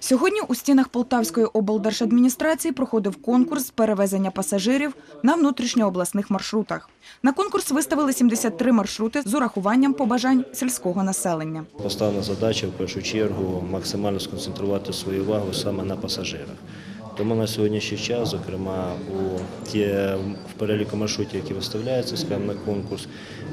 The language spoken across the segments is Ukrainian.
Сьогодні у стінах Полтавської облдержадміністрації проходив конкурс з перевезення пасажирів на внутрішньообласних маршрутах. На конкурс виставили 73 маршрути з урахуванням побажань сільського населення. Поставлена задача в першу чергу максимально сконцентрувати свою увагу саме на пасажирах. Тому на сьогоднішній час, зокрема, у ті в переліку маршрутів, які виставляються скажімо, на конкурс,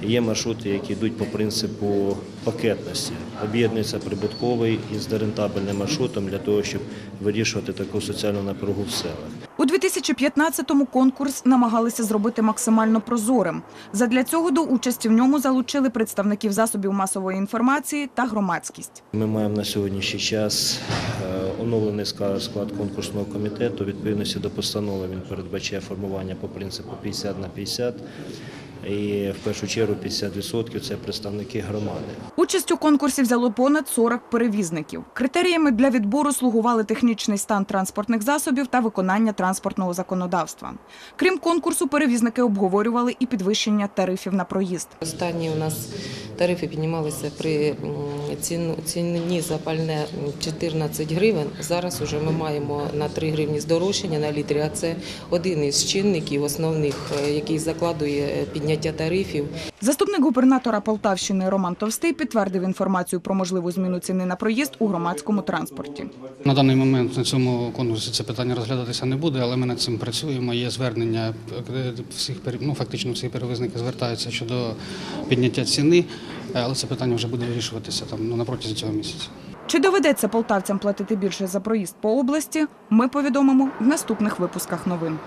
є маршрути, які йдуть по принципу пакетності. Об'єднується прибутковий із дерентабельним маршрутом для того, щоб вирішувати таку соціальну напругу в селах. У 2015-му конкурс намагалися зробити максимально прозорим. Задля цього до участі в ньому залучили представників засобів масової інформації та громадськість. Ми маємо на сьогоднішній час е, оновлений склад конкурсного комітету. Відповідності до постанови він передбачає формування по принципу 50 на 50. І в першу чергу 50% це представники громади. Участь у конкурсі взяло понад 40 перевізників. Критеріями для відбору слугували технічний стан транспортних засобів та виконання транспортного законодавства. Крім конкурсу, перевізники обговорювали і підвищення тарифів на проїзд. Останні у нас тарифи піднімалися при ціну, ціні за пальне 14 гривень. Зараз уже ми маємо на 3 гривні здорожчання на літрі, а це один із чинників основних, е, який закладує підняття тарифів. Заступник губернатора Полтавщини Роман Товстий підтвердив інформацію про можливу зміну ціни на проїзд у громадському транспорті. На даний момент на цьому конкурсі це питання розглядатися не буде, але ми над цим працюємо. Є звернення е, всіх ну, фактично всі перевізники звертаються щодо підняття ціни, е, але це питання вже буде вирішуватися там ну, на протязі цього місяця. Чи доведеться полтавцям платити більше за проїзд по області? Ми повідомимо в наступних випусках новин.